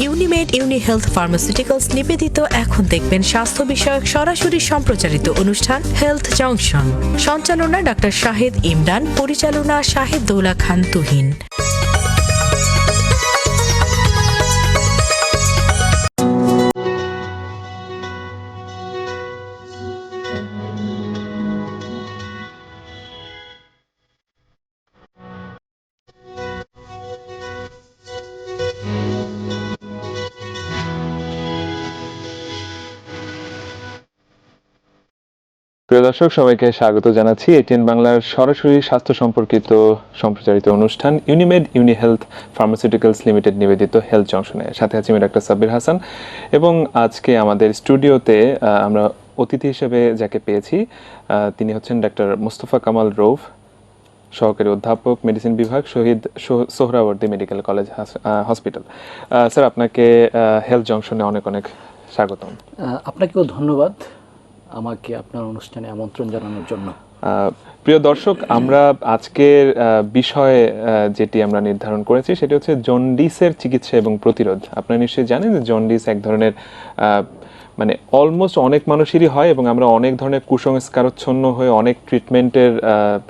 Unimed Uni health pharmaceuticals নিবেদিত এখন দেখবেন স্বাস্থ্য বিষয়ক সরাসরি সম্প্রচারিত অনুষ্ঠান হেলথ জংশন। সঞ্চালনা ডাক্তার শাহেদ ইমরান, পরিচালনা শাহেদ দৌলা খান তুহিন। প্রিয় দর্শক, সবাইকে স্বাগত জানাচ্ছি এটিএন বাংলার সরাসরি স্বাস্থ্য সম্পর্কিত সম্প্রচারিত অনুষ্ঠান Unimed Uni health pharmaceuticals limited নিবেদিত হেলথ জংশনে সাথে আছি আমি ডাক্তার সাব্বির হাসান এবং আজকে আমাদের স্টুডিওতে আমরা অতিথি হিসেবে যাকে পেয়েছি তিনি হচ্ছেন ডাক্তার মুস্তফা কামাল রৌফ, সহকারী অধ্যাপক, মেডিসিন বিভাগ, Shaheed Soh- Suhrawardy medical college hospital. Sir, আপনাকে হেলথ জংশনে অনেক অনেক স্বাগতম। আপনাকেও ধন্যবাদ। আমাকে আপনার অনুষ্ঠানে আমন্ত্রণ জানানোর জন্য। প্রিয় দর্শক, আমরা আজকের বিষয়ে যেটি আমরা নির্ধারণ করেছি সেটি হচ্ছে জন্ডিসের চিকিৎসা এবং প্রতিরোধ। আপনারা নিশ্চয়ই জানেন যে জন্ডিস এক ধরনের মানে অলমোস্ট অনেক মানুষেরই হয় এবং আমরা অনেক ধরনের কুসংস্কারচ্ছন্ন হয়ে, অনেক ট্রিটমেন্টের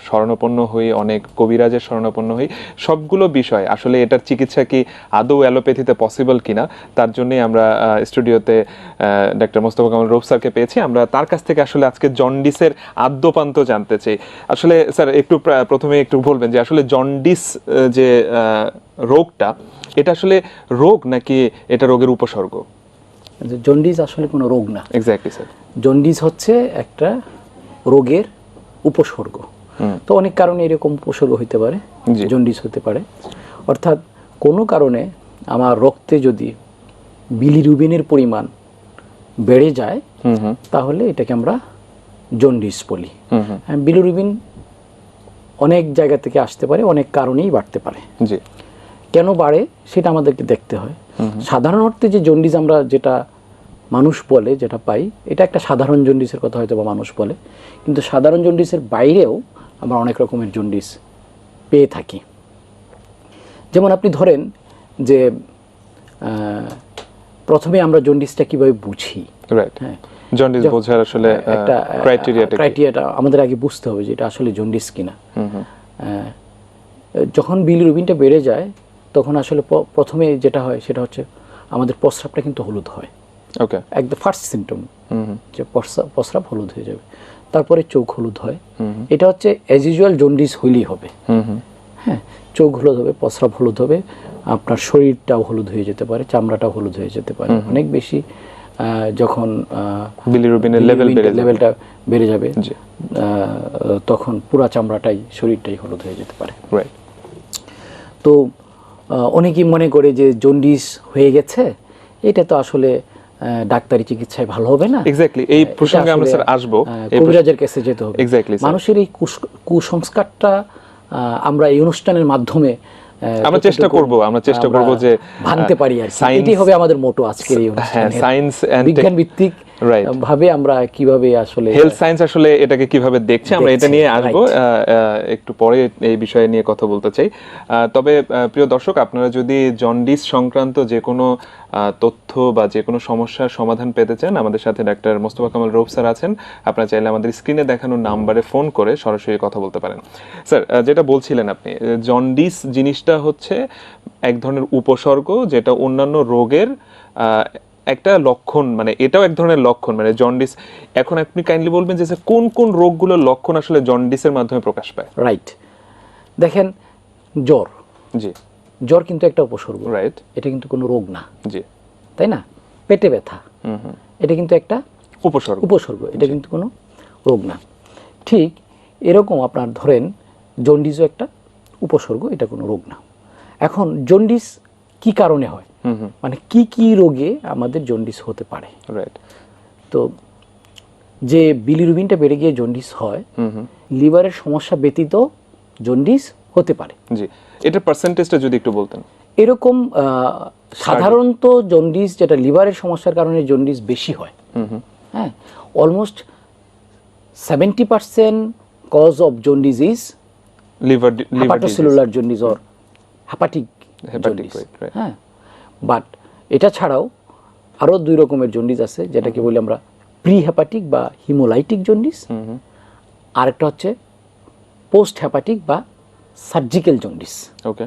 শরণাপন্ন হই, অনেক কবিরাজের শরণাপন্ন হই। সবগুলো বিষয়, আসলে এটার চিকিৎসা কি আদৌ অ্যালোপ্যাথিতে পসিবল কিনা, তার জন্যই আমরা স্টুডিওতে ডাক্তার মোস্তফা কামাল রৌফ স্যারকে পেয়েছি। আমরা তার কাছ থেকে আসলে আজকে জন্ডিসের আদ্যপান্ত জানতে চাই। আসলে স্যার, একটু প্রা- প্রথমে একটু বলবেন যে আসলে জন্ডিস যে রোগটা, এটা আসলে রোগ নাকি এটা রোগের উপসর্গ? যে জন্ডিস আসলে কোনো রোগ না। এক্স্যাক্টলি স্যার জন্ডিস হচ্ছে একটা রোগের উপসর্গ। তো অনেক কারণে এরকম উপসর্গ হতে পারে। জন্ডিস হতে পারে। অর্থাৎ কোনো কারণে আমার রক্তে যদি বিলিরুবিনের পরিমাণ বেড়ে যায় তাহলে এটাকে আমরা জন্ডিস বলি। হ্যাঁ, বিলিরুবিন অনেক জায়গা থেকে আসতে পারে অনেক কারণেই বাড়তে পারে। কেন বাড়ে সেটা আমাদেরকে দেখতে হয়। সাধারণ অর্থে যে জন্ডিস আমরা যেটা মানুষ বলে যেটা পাই এটা একটা সাধারণ জন্ডিসের কথা হয়তো বা মানুষ বলে কিন্তু সাধারণ জন্ডিসের বাইরেও আমরা অনেক রকমের জন্ডিস পেয়ে থাকি। যেমন আপনি ধরেন যে প্রথমে আমরা জন্ডিসটা কীভাবে বুঝি? রাইট হ্যাঁ। জন্ডিস বোঝার আসলে একটা ক্রাইটেরিয়াটা ক্রাইটেরিয়াটা আমাদের আগে বুঝতে হবে যে এটা আসলে জন্ডিস কিনা। আহ, যখন বিলিরুবিনটা বেড়ে যায় তখন আসলে প্রথমে যেটা হয় সেটা হচ্ছে আমাদের প্রস্রাবটা কিন্তু হলুদ হয়। ওকে একদম ফার্স্ট সিমটম যে প্রস্রাব হলুদ হয়ে যাবে। তারপরে চোখ হলুদ হয়। এটা হচ্ছে অ্যাজ ইউজুয়াল জন্ডিস হইলেই হবে। হুম হ্যাঁ চোখ হলুদ হবে প্রস্রাব হলুদ হবে আপনার শরীরটাও হলুদ হয়ে যেতে পারে চামড়াটাও হলুদ হয়ে যেতে পারে। অনেক বেশি যখন বিলিরুবিনের লেভেল। লেভেলটা বেড়ে যাবে। তখন পুরা চামড়াটাই শরীরটাই হলুদ হয়ে যেতে পারে। তো অনেকেই মনে করে যে জন্ডিস হয়ে গেছে। এটা তো আসলে ডাক্তারি চিকিৎসায় ভালো হবে না? এক্স্যাক্টলি এই প্রসঙ্গে আমরা স্যার আসব। কবিরাজের কাছে যেতে হবে। এক্স্যাক্টলি মানুষের এই কুস- কুসংস্কারটা আমরা এই অনুষ্ঠানের মাধ্যমে আমরা চেষ্টা করব, আমরা চেষ্টা করব যে, ভাঙতে পারি আর এটাই হবে আমাদের মোটো আজকের এই হ্যাঁ অনুষ্ঠানে সায়েন্স এন্ড বিজ্ঞান ভিত্তিক. ভাবে আমরা কীভাবে আসলে হেলথ সায়েন্স আসলে এটাকে কীভাবে দেখছে আমরা এটা নিয়ে আসব। একটু পরে এই বিষয়ে নিয়ে কথা বলতে চাই। তবে প্রিয় দর্শক আপনারা যদি জন্ডিস সংক্রান্ত যে কোনো তথ্য বা যে কোনো সমস্যার সমাধান পেতে চান আমাদের সাথে ডাক্তার মোস্তফা কামাল রৌফ স্যার আছেন। আপনারা চাইলে আমাদের স্ক্রিনে দেখানো নাম্বারে ফোন করে সরাসরি কথা বলতে পারেন। স্যার যেটা বলছিলেন আপনি জন্ডিস জিনিসটা হচ্ছে এক ধরনের উপসর্গ যেটা অন্যান্য রোগের একটা লক্ষণ মানে এটাও এক ধরনের লক্ষণ মানে জন্ডিস। এখন আপনি কাইন্ডলি বলবেন যে কোন কোন রোগগুলোর লক্ষণ আসলে জন্ডিসের মাধ্যমে প্রকাশ পায়? রাইট দেখেন জ্বর। জি। জ্বর কিন্তু একটা উপসর্গ। রাইট এটা কিন্তু কোনো রোগ না। জি। তাই না? পেটে ব্যথা। এটা কিন্তু একটা উপসর্গ। উপসর্গ। এটা কিন্তু কোনো রোগ না। ঠিক এরকম আপনার ধরেন জন্ডিসও একটা উপসর্গ এটা কোনো রোগ না। এখন জন্ডিস কি কারণে হয়? মানে কি কি রোগে আমাদের জন্ডিস হতে পারে? রাইট তো যে বিলিরুবিনটা বেড়ে গিয়ে জন্ডিস হয় লিভারের সমস্যা ব্যতীত জন্ডিস হতে পারে। জি। এটার পার্সেন্টেজটা যদি একটু বলতেন। এরকম সাধারণত জন্ডিস যেটা লিভারের সমস্যার কারণে জন্ডিস বেশি হয়। হ্যাঁ? Almost seventy percent cause of jaundice is liver liver hepatocellular jaundice or right. হ্যাঁ? বাট এটা ছাড়াও আরও দুই রকমের জন্ডিস আছে যেটাকে বলি আমরা প্রি হ্যাপাটিক বা হিমোলাইটিক জন্ডিস। আরেকটা হচ্ছে পোস্ট হ্যাপাটিক বা সার্জিক্যাল জন্ডিস। ওকে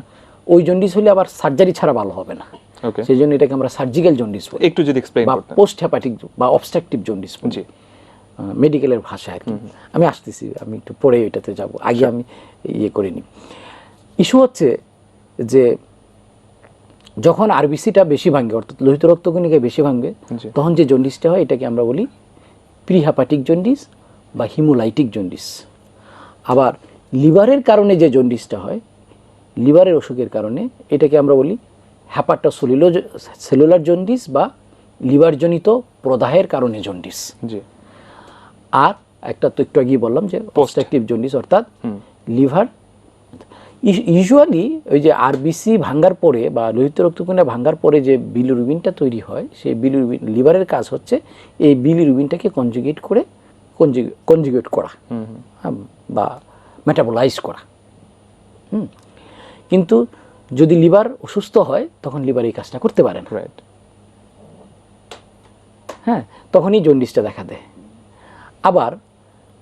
ওই জন্ডিস হলে আবার সার্জারি ছাড়া ভালো হবে না। ওকে সেই জন্য এটাকে আমরা সার্জিক্যাল জন্ডিস বলি। একটু যদি এক্সপ্লেইন বা পোস্ট হ্যাপাটিক বা অবস্ট্রাকটিভ জন্ডিস বলি। মেডিকেলের ভাষায় আর কি। আমি আসতেছি আমি একটু পরে এটাতে যাব। আগে আমি ইয়ে করে নিই। ইস্যু হচ্ছে যে যখন আরবিসিটা বেশি ভাঙে অর্থাৎ লোহিত রক্তকণিকা বেশি ভাঙবে। তখন যে জন্ডিসটা হয় এটাকে আমরা বলি প্রিহ্যাপাটিক জন্ডিস বা হিমোলাইটিক জন্ডিস আবার লিভারের কারণে যে জন্ডিসটা হয় লিভারের অসুখের কারণে এটাকে আমরা বলি হ্যাপাটোসোলিলো সেলুলার জন্ডিস বা লিভারজনিত প্রদাহের কারণে জন্ডিস আর একটা তো একটু আগেই বললাম যে পোস্ট্রাকটিভ জন্ডিস অর্থাৎ লিভার ইউজুয়ালি ওই যে আরবিসি ভাঙ্গার পরে বা লোহিত রক্তকণিকা ভাঙ্গার পরে যে বিলিরুবিনটা তৈরি হয় সেই বিলিরুবিন লিভারের কাজ হচ্ছে এই বিলিরুবিনটাকে কনজুগেট করে কনজুগেট করা বা মেটাবোলাইজ করা। হুম। কিন্তু যদি লিভার অসুস্থ হয় তখন লিভার এই কাজটা করতে পারে না। রাইট হ্যাঁ তখনই জন্ডিসটা দেখা দেয়। আবার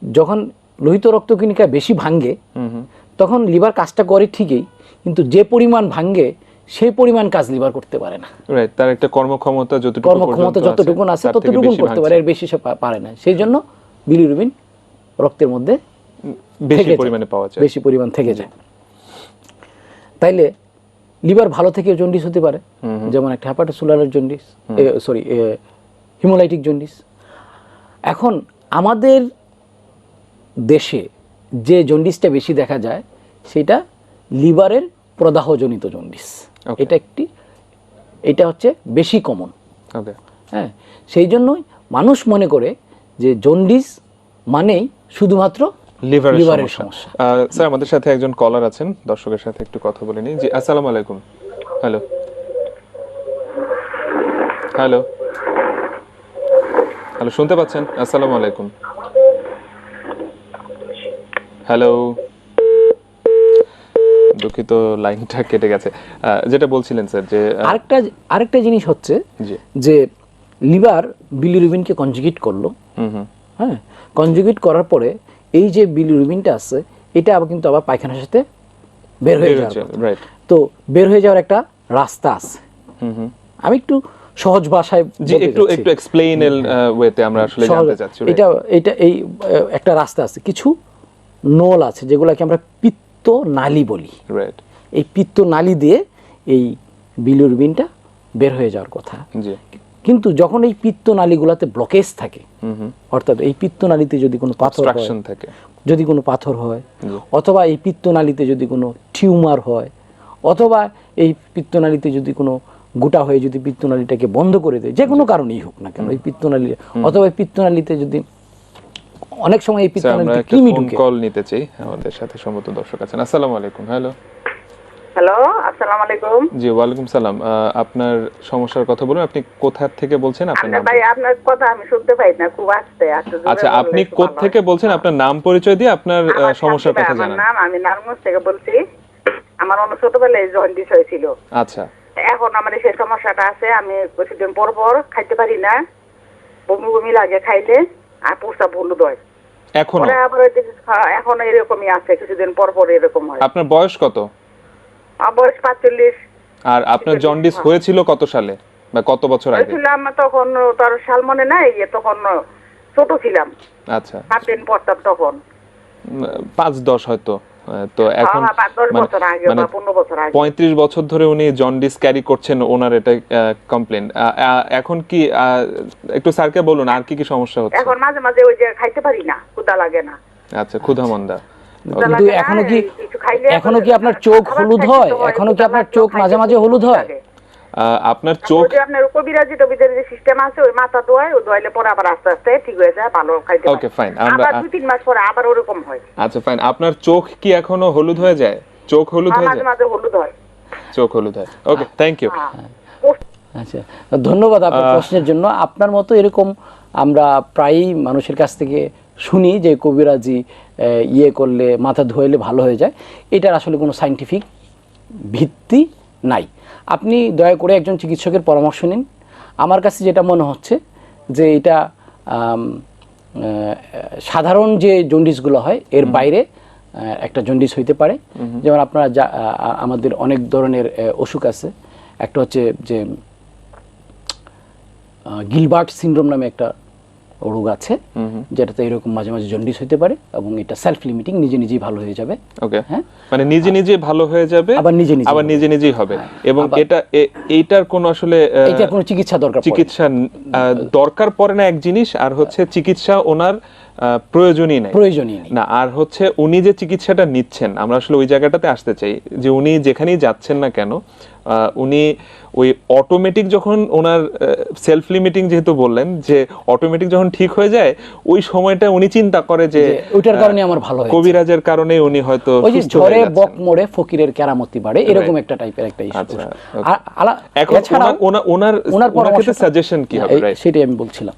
যখন লোহিত রক্তকণিকা বেশি ভাঙ্গে হুম হুম। তখন লিভার কাজটা করে ঠিকই কিন্তু যে পরিমাণ ভাঙ্গে সেই পরিমাণ কাজ লিভার করতে পারে না। রাইট তার একটা কর্মক্ষমতা যতটুকু কর্মক্ষমতা যতটুকুন আছে ততটুকুন করতে পারে। এর বেশি সে পারে না। সেই জন্য বিলিরুবিন রক্তের মধ্যে বেশি পরিমাণে পাওয়া যায়। বেশি পরিমাণ থেকে যায়। তাইলে লিভার ভালো থেকে জন্ডিস হতে পারে যেমন একটা hepatocellular jaundice sorry hemolytic jaundice. এখন আমাদের দেশে যে জন্ডিসটা বেশি দেখা যায় সেটা লিভারের প্রদাহজনিত জন্ডিস. এটা একটি এটা হচ্ছে বেশি কমন হ্যাঁ সেই জন্যই মানুষ মনে করে যে জন্ডিস মানেই শুধুমাত্র লিভারের লিভারের সমস্যা। স্যার আমাদের সাথে একজন কলার আছেন দর্শকের সাথে একটু কথা বলে নিই। জি আসসালামু আলাইকুম। হ্যালো হ্যালো হ্যালো শুনতে পাচ্ছেন? আসসালামু আলাইকুম। হ্যালো দুঃখিত লাইনটা কেটে গেছে। যেটা বলছিলেন স্যার যে আরেকটা আরেকটা জিনিস হচ্ছে যে লিভার বিলিরুবিনকে কনজুগেট করল। হ্যাঁ কনজুগেট করার পরে এই যে বিলিরুবিনটা আছে এটা আবার কিন্তু আবার পায়খানার সাথে বের হয়ে যাবে রাইট তো বের হয়ে যাওয়ার একটা রাস্তা আছে। হুম হুম। আমি একটু সহজ ভাষায় জি বলতে একটু। একটু এক্সপ্লেইনেল ওয়েতে আমরা আসলে জানতে চাচ্ছি এটা এটা এই একটা রাস্তা আছে। কিছু নল আছে যেগুলোকে আমরা পিত্ত নালী বলি। রাইট এই পিত্ত নালী দিয়ে এই বিলিরুবিনটা বের হয়ে যাওয়ার কথা। কিন্তু যখন এই পিত্ত নালীগুলোতে ব্লকেজ থাকে হুম হুম। অর্থাৎ এই পিত্ত নালীতে যদি কোনো পাথর থাকে। যদি কোনো পাথর হয় অথবা এই পিত্ত পিত্তনালীতে যদি কোনো টিউমার হয় অথবা এই পিত্ত পিত্তনালীতে যদি কোনো গোটা হয়ে যদি পিত্তনালীটাকে বন্ধ করে দেয় যে কোনো কারণেই হোক না কেন এই পিত্তনালী অথবা এই পিত্তনালীতে যদি অনেক সময় এই পিত্তনালীতে কৃমি ঢুকে। কল নিতে চাই। আমাদের সাথে সম্মত দর্শক আছেন। আসসালামু আলাইকুম। হ্যালো হ্যালো আসসালামু আলাইকুম। জি ওয়ালাইকুম সালাম। আপনার সমস্যার কথা বলুন। আপনি কোথা থেকে বলছেন? আপনার নাম ভাই আপনার কথা আমি শুনতে পাই না খুব আসতে আসতে আচ্ছা আপনি কোথা থেকে বলছেন? আপনার নাম পরিচয় দিয়ে আপনার সমস্যার কথা ভাই, আমার জানান। নাম আমি নারায়ণগঞ্জ থেকে বলছি। আমার অন্য ছোটবেলায় জন্ডিস হয়েছিল। আচ্ছা। এখন আমার সেই সমস্যাটা আছে আমি কিছুদিন পর পর খাইতে পারি না। বমি বমি লাগে খাইলে। আর প্রস্তাব হলুদ হয় এখনও? হ্যাঁ, এখন এরকমই আছে কিছুদিন পর পর এরকম হয়। আপনার বয়স কত? আমার বয়স পাঁচচল্লিশ। আর আপনার জন্ডিস হয়েছিল কত সালে? বা কত বছর আগে? ছিলাম তখন তার সাল মনে নাই তখন ছোট ছিলাম। আচ্ছা। সাত দিন পড়তাম তখন। পাঁচ দশ হয়তো। তো এখন হ্যাঁ, পাঁচ দশ মানে- বছর আগে মানে পঁয়ত্রিশ বছর ধরে উনি জন্ডিস ক্যারি করছেন ওনার এটা কমপ্লেন এখন কি আহ, একটু স্যারকে বলুন আর কি কি সমস্যা হচ্ছে? এখন মাঝে মাঝে ওই যে খাইতে পারি না ক্ষুধা লাগে না। আচ্ছা ক্ষুধা মন্দা। কিন্তু এখনও কি এখনও কি আপনার চোখ হলুদ হয়? এখনও কি আপনার চোখ মাঝে মাঝে হলুদ হয়? আপনার তারপর চোখ আপনার কবিরাজি টবিরাজি যে সিস্টেম আছে ওই মাথা ধোয় ও ধোয়াইলে পরে আবার আস্তে আস্তে ঠিক হয়ে যায় ভালো খাইতে Okay, fine. আমরা- দুই তিন মাস পরে আবার ওরকম হয়। আচ্ছা ফাইন আপনার চোখ কি এখনও হলুদ হয়ে যায়? চোখ হলুদ হয়ে মাঝে যায়? মাঝে হলুদ হয়। চোখ হলুদ হয়। ওকে থ্যাংক ইউ হ্যাঁ। আচ্ছা ধন্যবাদ আপনার প্রশ্নের জন্য। আপনার মতো এরকম আমরা প্রায়ই মানুষের কাছ থেকে শুনি যে কবিরাজি আহ, ইয়ে করলে মাথা ধোয়াইলে ভালো হয়ে যায়। এটার আসলে কোনো সাইন্টিফিক ভিত্তি নাই। আপনি দয়া করে একজন চিকিৎসকের পরামর্শ নিন। আমার কাছে যেটা মনে হচ্ছে যে এটা সাধারণ যে জন্ডিসগুলো হয় এর বাইরে একটা জন্ডিস হইতে পারে। যেমন আপনারা যা আমাদের অনেক ধরনের অসুখ আছে। একটা হচ্ছে যে গিলবার্ট সিনড্রোম নামে একটা রোগ আছে যেটাতে এরকম মাঝে মাঝে জন্ডিস হতে পারে এবং এটা সেলফ লিমিটিং নিজে নিজেই ভালো হয়ে যাবে। ওকে হ্যাঁ। মানে নিজে নিজে ভালো হয়ে যাবে আবার নিজে নিজে আবার নিজে নিজেই হবে। এবং এটা এইটার কোনো আসলে এটা কোনো চিকিৎসা দরকার চিকিৎসা দরকার পড়ে না এক জিনিস আর হচ্ছে চিকিৎসা ওনার প্রয়োজনই নাই। প্রয়োজনই নেই। না আর হচ্ছে উনি যে চিকিৎসাটা নিচ্ছেন আমরা আসলে ওই জায়গাটাতে আসতে চাই যে উনি যেখানেই যাচ্ছেন না কেন উনি ওই অটোমেটিক যখন ওনার সেলফ লিমিটিং যেহেতু বললেন যে অটোমেটিক যখন ঠিক হয়ে যায় ওই সময়টা উনি চিন্তা করে যে ওইটার কারণে আমার ভালো হয়েছে। কবিরাজের কারণে উনি হয়তো ওই যে ঝড়ে বক মোড়ে ফকিরের কেরামতি বাড়ে এরকম একটা টাইপের একটা ইস্যু আচ্ছা, এখন ওনার- ওনার ওনার সাজেশন কি হবে সেটাই আমি বলছিলাম।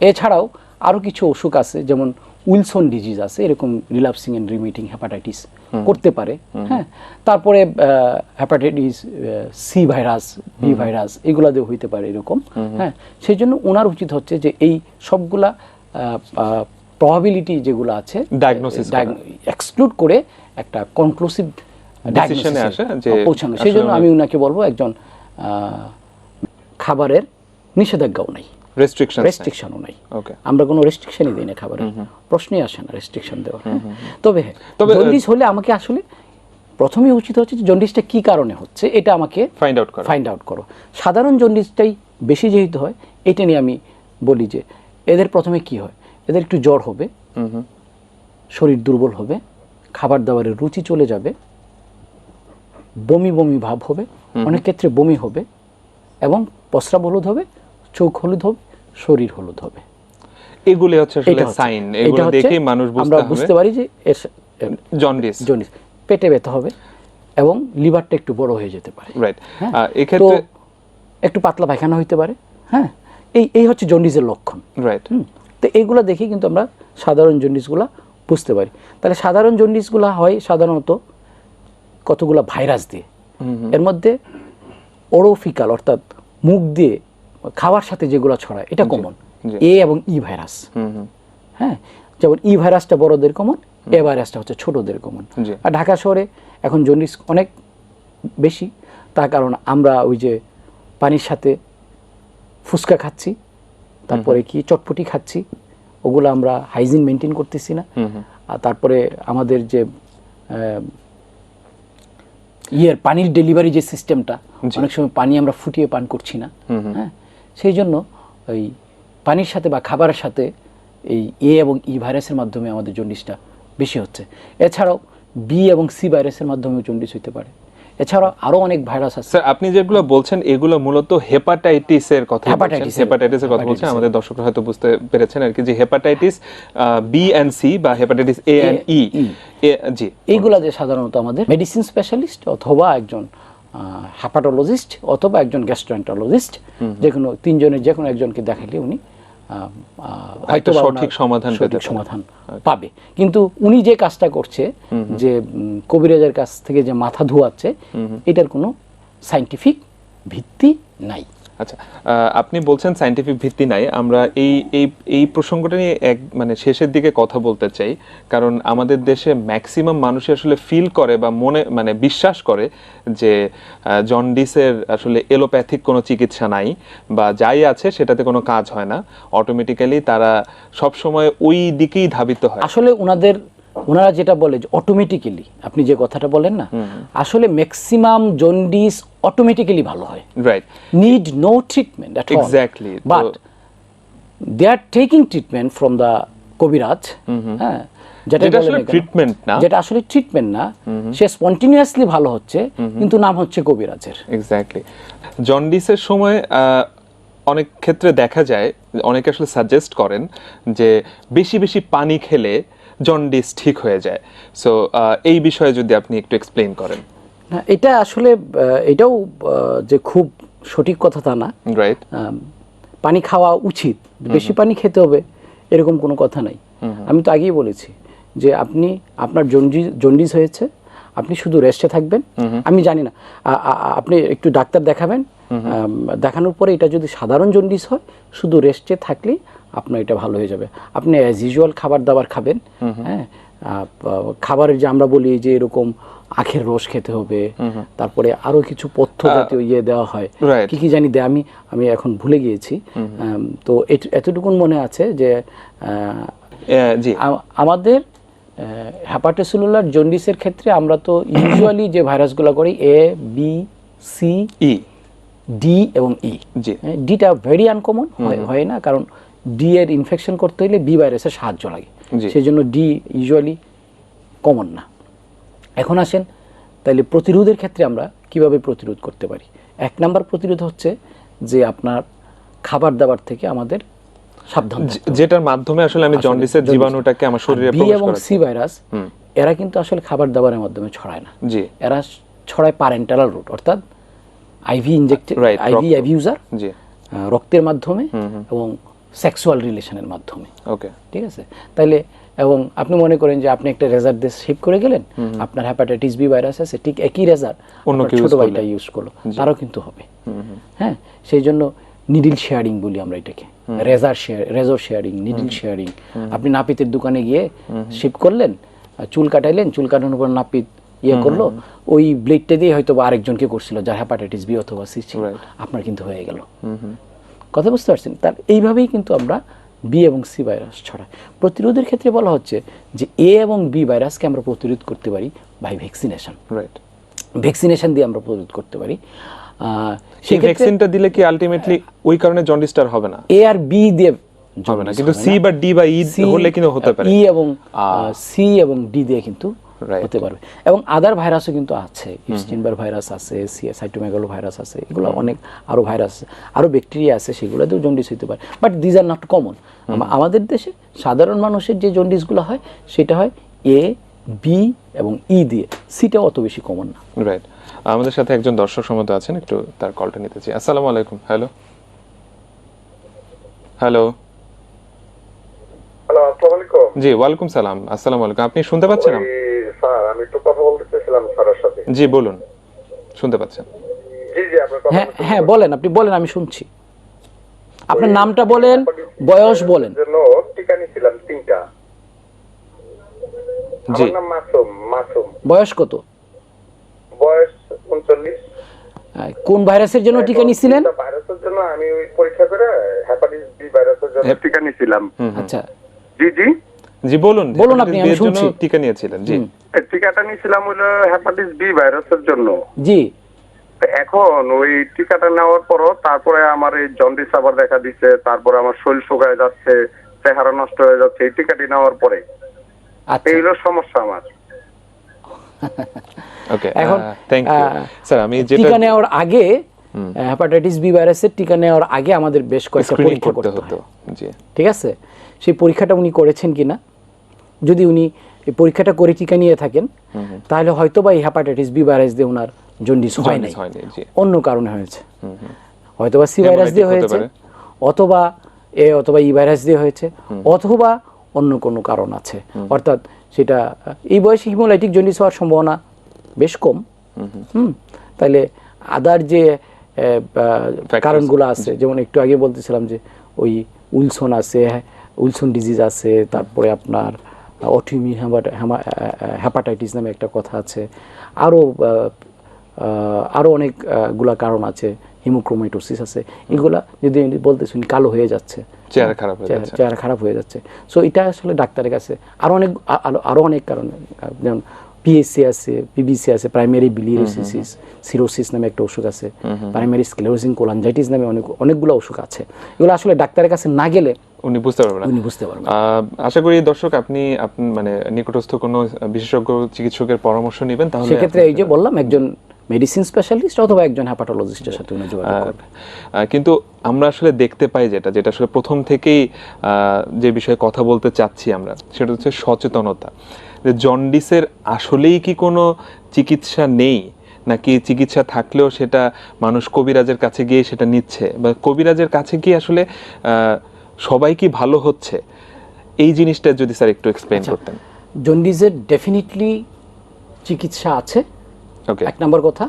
এছাড়াও আরও কিছু অসুখ আছে যেমন উইলসন ডিজিজ আছে এরকম রিলাপসিং এন্ড রিমিটিং হেপাটাইটিস করতে পারে হ্যাঁ? তারপরে hepatitis C virus B virus এগুলা দিয়ে হইতে পারে এরকম হ্যাঁ? সেই জন্য ওনার উচিত হচ্ছে যে এই সবগুলা প্রবাবিলিটি যেগুলো আছে করা। এক্সক্লুড করে একটা কনক্লুসিভ এ আসে যে পৌঁছানো। সেই জন্য আমি ওনাকে বলব একজন খাবারের নিষেধাজ্ঞাও নাই। রেস্ট্রিকশন রেস্ট্রিকশনও নাই। ওকে আমরা কোনো রেস্ট্রিকশনই দিই না খাবারের প্রশ্নই আসে না রেস্ট্রিকশন দেওয়ার। তবে হ্যাঁ তবে, জন্ডিস হলে আমাকে আসলে প্রথমেই উচিত হচ্ছে যে জন্ডিসটা কি কারণে হচ্ছে এটা আমাকে ফাইন্ড আউট করা। ফাইন্ড আউট করো। সাধারণ জন্ডিসটাই বেশি যেহেতু হয় এটা নিয়ে আমি বলি যে এদের প্রথমে কি হয়? এদের একটু জ্বর হবে। শরীর দুর্বল হবে। খাবার দাবারের রুচি চলে যাবে। বমি বমি ভাব হবে। অনেক ক্ষেত্রে বমি হবে এবং প্রস্রাব হলুদ হবে চোখ হলুদ হবে শরীর হলুদ হবে। এগুলি হচ্ছে আসলে সাইন এগুলো দেখেই মানুষ আমরা বুঝতে বুঝতে পারি যে জন্ডিস জন্ডিস পেটে ব্যথা হবে এবং লিভারটা একটু বড় হয়ে যেতে পারে। রাইট হ্যাঁ? এক্ষেত্রে একটু পাতলা পায়খানা হইতে পারে হ্যাঁ? এই এই হচ্ছে জন্ডিসের লক্ষণ। রাইট তো এইগুলো দেখে কিন্তু আমরা সাধারণ জন্ডিসগুলো বুঝতে পারি। তাহলে সাধারণ জন্ডিসগুলো হয় সাধারণত কতগুলো ভাইরাস দিয়ে। এর মধ্যে ওরোফিকাল অর্থাৎ মুখ দিয়ে খাওয়ার সাথে যেগুলো ছড়ায় এটা কমন এ এবং ই ভাইরাস হুম হুম। হ্যাঁ? যেমন ই ভাইরাসটা বড়দের কমন এ ভাইরাসটা হচ্ছে ছোটদের কমন আর ঢাকা শহরে এখন জন্ডিস অনেক বেশি তার কারণ আমরা ওই যে পানির সাথে ফুচকা খাচ্ছি তারপরে কি চটপটি খাচ্ছি ওগুলো আমরা হাইজিন মেনটেন করতেছি না। আর তারপরে আমাদের যে ইয়ের পানির ডেলিভারি যে সিস্টেমটা অনেক সময় পানি আমরা ফুটিয়ে পান করছি না। হ্যাঁ? সেই জন্য ওই পানির সাথে বা খাবারের সাথে এই এ এবং ই ভাইরাসের মাধ্যমে আমাদের জন্ডিসটা বেশি হচ্ছে। এছাড়াও বি এবং সি ভাইরাসের মাধ্যমে জন্ডিস হতে পারে। এছাড়াও আরও অনেক ভাইরাস আছে। স্যার আপনি যেগুলো বলছেন এগুলো মূলত হেপাটাইটিস এর কথা এর- হেপাটাইটিস এর কথা বলছেন। আমাদের দর্শকরা হয়তো বুঝতে পেরেছেন আর কি যে হেপাটাইটিস বি এন্ড সি বা হেপাটাইটিস এ এন্ড ই। জি। এইগুলা যে সাধারণত আমাদের মেডিসিন স্পেশালিস্ট অথবা একজন হ্যাপাটোলজিস্ট অথবা একজন গ্যাস্ট্রোএন্টারোলজিস্ট যে কোনো তিনজনের যে কোনো একজনকে দেখালে উনি আহ, সঠিক সমাধান সঠিক সমাধান পাবে। কিন্তু উনি যে কাজটা করছে যে কবিরাজের কাছ থেকে যে মাথা ধোয়াচ্ছে এটার কোনো সাইন্টিফিক ভিত্তি নাই। আচ্ছা আপনি বলছেন সাইন্টিফিক ভিত্তি নাই। আমরা এই এই এই প্রসঙ্গটা নিয়ে এক মানে শেষের দিকে কথা বলতে চাই। কারণ আমাদের দেশে ম্যাক্সিমাম মানুষই আসলে ফিল করে বা মনে মানে বিশ্বাস করে যে জন্ডিসের আসলে এলোপ্যাথিক কোনো চিকিৎসা নাই বা যাই আছে সেটাতে কোনো কাজ হয় না। অটোমেটিক্যালি তারা সব সময় ওই দিকেই ধাবিত হয়। আসলে ওনাদের ওনারা যেটা বলে যে অটোমেটিক্যালি আপনি যে কথাটা বলেন না আসলে ম্যাক্সিমাম জন্ডিস অটোমেটিক্যালি ভালো হয়। Right need no treatment. Exactly. But তো- they are taking treatment from কবিরাজ হ্যাঁ যেটা আসলে treatment না। যেটা আসলে ট্রিটমেন্ট না সে স্পন্টিনিয়াসলি ভালো হচ্ছে কিন্তু নাম হচ্ছে কবিরাজের। এক্স্যাক্টলি জন্ডিসের সময় অনেক ক্ষেত্রে দেখা যায় অনেকে আসলে সাজেস্ট করেন যে বেশি বেশি পানি খেলে জন্ডিস ঠিক হয়ে যায়। সো এই বিষয়ে যদি আপনি একটু এক্সপ্লেইন করেন। না, এটা আসলে এটাও যে খুব সঠিক কথা তা না। রাইট পানি খাওয়া উচিত। বেশি পানি খেতে হবে এরকম কোনো কথা নাই। আমি তো আগেই বলেছি যে আপনি আপনার জন্ডিস জন্ডিস হয়েছে আপনি শুধু রেস্টে থাকবেন। আমি জানি না। আপনি একটু ডাক্তার দেখাবেন। দেখানোর পরে এটা যদি সাধারণ জন্ডিস হয় শুধু রেস্টে থাকলেই আপনার এটা ভালো হয়ে যাবে। আপনি অ্যাজ ইউজুয়াল খাবার দাবার খাবেন হ্যাঁ? খাবারের যে আমরা বলি যে এরকম আখের রস খেতে হবে তারপরে আরও কিছু পথ্য জাতীয় ইয়ে দেওয়া হয়। কি কি জানি দেয় আমি আমি এখন ভুলে গিয়েছি। তো এতটুকুন মনে আছে যে আমাদের হ্যাপাটোসেলুলার জন্ডিসের ক্ষেত্রে আমরা তো ইউজুয়ালি যে ভাইরাসগুলো করি A B C E. D এবং ই। জি। ডিটা ভেরি আনকমন হয় না? কারণ ডি এর ইনফেকশন করতে হলে বি ভাইরাসের সাহায্য লাগে। সেই জন্য ডি ইউজুয়ালি কমন না। এখন আসেন তাহলে প্রতিরোধের ক্ষেত্রে আমরা কীভাবে প্রতিরোধ করতে পারি? এক নাম্বার প্রতিরোধ হচ্ছে যে আপনার খাবার দাবার থেকে আমাদের সাবধান যেটার মাধ্যমে আসলে আমি জন্ডিসের জীবাণুটাকে আমার শরীরে বি এবং সি ভাইরাস এরা কিন্তু আসলে খাবার দাবারের মাধ্যমে ছড়ায় না। জি। এরা ছড়ায় প্যারেন্টাল রুট অর্থাৎ আইভি ইনজেক্টেড আইভি রক্ত। অ্যাবিউজার জি। রক্তের মাধ্যমে এবং সেক্সুয়াল রিলেশনের মাধ্যমে। ওকে ঠিক আছে? তাইলে এবং আপনি মনে করেন যে আপনি একটা রেজার দিয়ে সেভ করে গেলেন আপনার হ্যাপাটাইটিস বি ভাইরাস আছে ঠিক একই রেজার অন্য ছোট ভাইটা ইউজ করল তারও কিন্তু হবে। হ্যাঁ? সেই জন্য নিডিল শেয়ারিং বলি আমরা এটাকে। Razor share razor sharing needle sharing আপনি নাপিতের দোকানে গিয়ে শিপ করলেন চুল কাটাইলেন চুল কাটানোর পর নাপিত ইয়ে করল ওই ব্লেডটা দিয়ে হয়তো বা আরেকজনকে করছিল যার হ্যাপাটাইটিস বি অথবা সি ছিল। আপনার কিন্তু হয়ে গেল। কথা বুঝতে পারছেন? তার এইভাবেই কিন্তু আমরা বি এবং সি ভাইরাস ছড়াই। প্রতিরোধের ক্ষেত্রে বলা হচ্ছে যে এ এবং বি ভাইরাসকে আমরা প্রতিরোধ করতে পারি বাই ভ্যাকসিনেশন রাইট ভ্যাকসিনেশন দিয়ে আমরা প্রতিরোধ করতে পারি। সেই ভ্যাকসিনটা দিলে কি আলটিমেটলি ওই কারণে জন্ডিসটার হবে না? এ আর বি দিয়ে হবে না। কিন্তু সি বা ডি বা ই হলে কিন্তু হতে পারে। ই এবং সি এবং ডি দিয়ে কিন্তু. হতে পারবে। এবং আদার ভাইরাসও কিন্তু আছে। ইস্টিনবার ভাইরাস আছে সাইটোমেগালো ভাইরাস আছে এগুলো অনেক আরও ভাইরাস আরও ব্যাকটেরিয়া আছে সেগুলোতেও জন্ডিস হতে পারে। But these are not common আমাদের দেশে সাধারণ মানুষের যে জন্ডিসগুলো হয় সেটা হয় এ বি এবং ই দিয়ে। সিটা অত বেশি কমন না। রাইট আমাদের সাথে একজন দর্শক সম্মত আছেন একটু তার কলটা নিতে চাই। আসসালামু আলাইকুম। হ্যালো হ্যালো হ্যালো আসসালামু আলাইকুম। জি ওয়ালাইকুম সালাম। আসসালামু আলাইকুম। আপনি শুনতে পাচ্ছেন আম- ওই, স্যার আমি একটু কথা বলতে চাইছিলাম স্যারের সাথে জি বলুন। শুনতে পাচ্ছেন। হ্যাঁ হ্যাঁ বলেন আপনি বলেন আমি শুনছি। আপনার নামটা বলেন বয়স বলেন। তিনটা। জি। মাসুম মাসুম। বয়স কত? বয়স কোন ভাইরাসের জন্য টিকা নিছিলেন ভাইরাসের জন্য আমি ওই পরীক্ষা করে হেপাটাইটিস বি ভাইরাসের জন্য টিকা নিয়েছিলাম আচ্ছা। জি জি। জি বলুন। বলুন আপনি, আমি শুনছি। টিকা নিয়েছিলেন জি। টিকাটা নিয়েছিলাম হলো হেপাটাইটিস বি ভাইরাসের জন্য। জি। এখন ওই টিকাটা নেওয়ার পরও তারপরে আমার এই জন্ডিস আবার দেখা দিচ্ছে তারপরে আমার শরীর শুকায় যাচ্ছে চেহারা নষ্ট হয়ে যাচ্ছে এই টিকাটি নেওয়ার পরে। আচ্ছা। এই হলো সমস্যা আমার। ওকে এখন, থ্যাংক ইউ স্যার আমি যেটা টিকা নেওয়ার আগে হেপাটাইটিস বি ভাইরাসের টিকা নেওয়ার আগে আমাদের বেশ কয়েকটা পরীক্ষা করতে হতো জি। ঠিক আছে? সেই পরীক্ষাটা উনি করেছেন কিনা? যদি উনি এই পরীক্ষাটা করে টিকা নিয়ে থাকেন তাহলে হয়তো বা এই হেপাটাইটিস বি ভাইরাস দিয়ে ওনার জন্ডিস হয় নাই। অন্য কারণে হয়েছে। হয়তো বা সি ভাইরাস দিয়ে হয়েছে অথবা এ অথবা ই ভাইরাস দিয়ে হয়েছে অথবা অন্য কোনো কারণ আছে। অর্থাৎ সেটা এই বয়সে হিমোলাইটিক জন্ডিস হওয়ার সম্ভাবনা বেশ কম। হুম তাহলে আদার যে কারণগুলো আছে যেমন একটু আগে বলতেছিলাম যে ওই উইলসন আছে উইলসন ডিজিজ আছে তারপরে আপনার অটিমিউন হ্যাপাটাইটিস নামে একটা কথা আছে। আরও আরও অনেক আহ, গুলা কারণ আছে হিমোক্রোমাইটোসিস আছে। এগুলা যদি বলতে শুনি কালো হয়ে যাচ্ছে। চেহারা খারাপ হয়ে চেহারা- যাচ্ছে। চেহারা খারাপ হয়ে যাচ্ছে। সো এটা আসলে ডাক্তারের কাছে আরও অনেক আ- আরো- আরও অনেক কারণ যেমন পিএসসি আছে পিবিসি আছে প্রাইমারি বিলিয়ারিসিস সিরোসিস নামে একটা অসুখ আছে। প্রাইমারি স্ক্লেরোজিং কোলাঞ্জাইটিস নামে অনেক অনেকগুলো অসুখ আছে। এগুলো আসলে ডাক্তারের কাছে না গেলে উনি বুঝতে পারবেন উনি বুঝতে পারবেন। আহ, আশা করি দর্শক আপনি মানে নিকটস্থ কোনো বিশেষজ্ঞ চিকিৎসকের পরামর্শ নেবেন তাহলে সেক্ষেত্রে এই যে বললাম একজন মেডিসিন স্পেশালিস্ট অথবা একজন হ্যাপাটোলজিস্টের সাথে উনি যোগাযোগ করবেন। কিন্তু আমরা আসলে দেখতে পাই যেটা যেটা আসলে প্রথম থেকেই যে বিষয়ে কথা বলতে চাচ্ছি আমরা সেটা হচ্ছে সচেতনতা। যে জন্ডিসের আসলেই কি কোনো চিকিৎসা নেই নাকি চিকিৎসা থাকলেও সেটা মানুষ কবিরাজের কাছে গিয়ে সেটা নিচ্ছে বা কবিরাজের কাছে গিয়ে আসলে আহ, সবাই কি ভালো হচ্ছে? এই জিনিসটা যদি স্যার একটু এক্সপ্লেন করতেন। জন্ডিসের ডেফিনেটলি চিকিৎসা আছে। ওকে এক নম্বর কথা।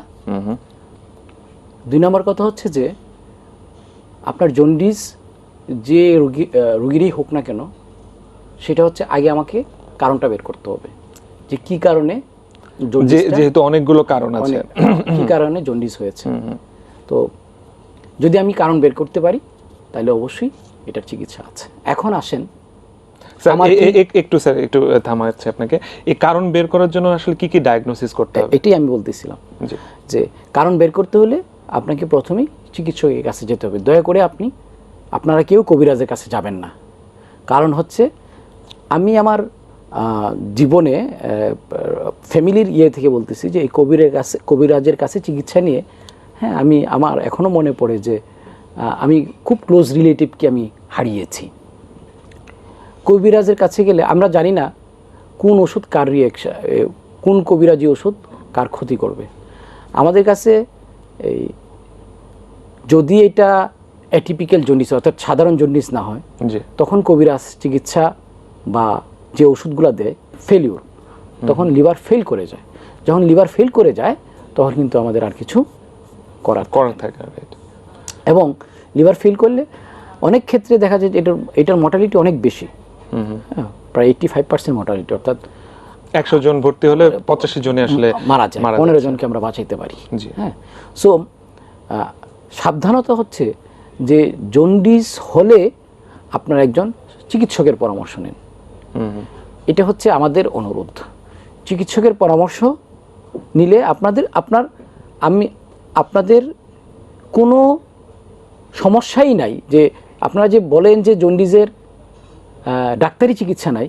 দুই নম্বর কথা হচ্ছে যে আপনার জন্ডিস যে রুগী রুগীরই হোক না কেন সেটা হচ্ছে আগে আমাকে কারণটা বের করতে হবে। যে কি কারণে যেহেতু অনেকগুলো কারণ আছে। কি কারণে জন্ডিস হয়েছে। তো যদি আমি কারণ বের করতে পারি তাহলে অবশ্যই এটার চিকিৎসা আছে। এখন আসেন একটু স্যার একটু থামাচ্ছি আপনাকে। এই কারণ বের করার জন্য আসলে কি কি ডায়াগনোসিস করতে হবে? এটাই আমি বলতেছিলাম যে কারণ বের করতে হলে আপনাকে প্রথমেই চিকিৎসকের কাছে যেতে হবে। দয়া করে আপনি আপনারা কেউ কবিরাজের কাছে যাবেন না। কারণ হচ্ছে আমি আমার জীবনে ফ্যামিলির ইয়ে থেকে বলতেছি যে এই কবিরের কাছে কবিরাজের কাছে চিকিৎসা নিয়ে হ্যাঁ আমি আমার এখনও মনে পড়ে যে আমি খুব ক্লোজ রিলেটিভকে আমি হারিয়েছি। কবিরাজের কাছে গেলে আমরা জানি না কোন ওষুধ কার রিয়েকশন কোন কবিরাজি ওষুধ কার ক্ষতি করবে। আমাদের কাছে এই যদি এটা অ্যাটিপিক্যাল জন্ডিস অর্থাৎ সাধারণ জন্ডিস না হয় তখন কবিরাজ চিকিৎসা বা যে ওষুধগুলো দেয় ফেলিউর তখন লিভার ফেল করে যায়। যখন লিভার ফেল করে যায় তখন কিন্তু আমাদের আর কিছু করার করার থাকে এবং লিভার ফেল করলে অনেক ক্ষেত্রে দেখা যায় যে এটার এটার মর্টালিটি অনেক বেশি। হ্যাঁ, প্রায় এইট্টি ফাইভ পার্সেন্ট মর্টালিটি অর্থাৎ একশো জন ভর্তি হলে পঁচাশি জনে আসলে মারা যায়। পনেরো জনকে আমরা বাঁচাইতে পারি। হ্যাঁ সো সাবধানতা হচ্ছে যে জন্ডিস হলে আপনার একজন চিকিৎসকের পরামর্শ নিন। এটা হচ্ছে আমাদের অনুরোধ। চিকিৎসকের পরামর্শ নিলে আপনাদের আপনার আমি আপনাদের কোনো সমস্যাই নাই যে আপনারা যে বলেন যে জন্ডিসের ডাক্তারি চিকিৎসা নাই